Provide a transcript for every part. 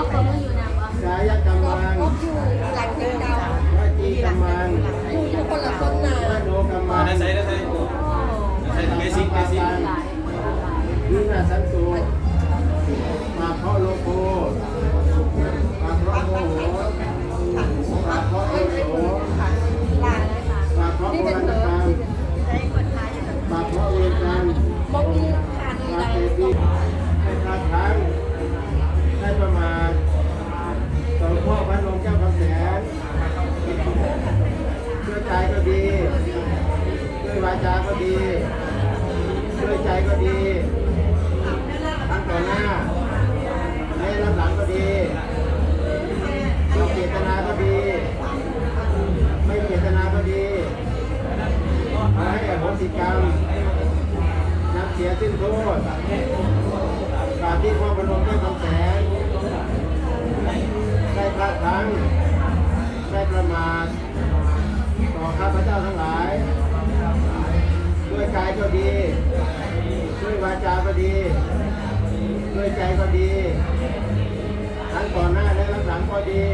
ก็ผมก็อยู่นะวะกายกรรมังก็อยู่หลังเดิมเราวจีกรรมังอยู่อยู่คนละคนนะมโนกรรมังได้ใส่ได้ใส่ใส่เบสิกเบสิกหลายวินาสันตุาก็ดีด้วยใจก็ดีทั้งต่อหน้าและรับหลังก็ดีมีเจตนาก็ดี ไม่เจตนาก็ดีขอให้อโหสิกรรมนับเสียสิ้นโทษการที่พ่อพนมได้คำแสงได้พลาดพลั้งได้ประมาทต่อข้าพเจ้าทั้งหลาย ก็ดี ด้วยใจก็ดี ทั้งก่อนหน้าและหลังก็ดี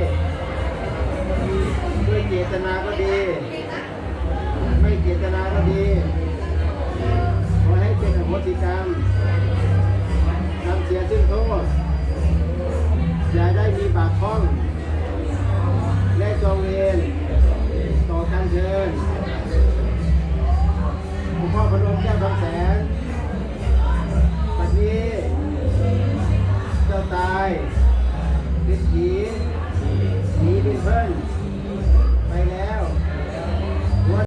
ด้วยเจตนาก็ดี ไม่เจตนาก็ดีขอให้เป็นอโหสิกรรมนำเสียซึ่งโทษอย่าได้มีบาปค้องและจองเวรต่อกัน เป็นหญิงหญิงเป็นเพื่อน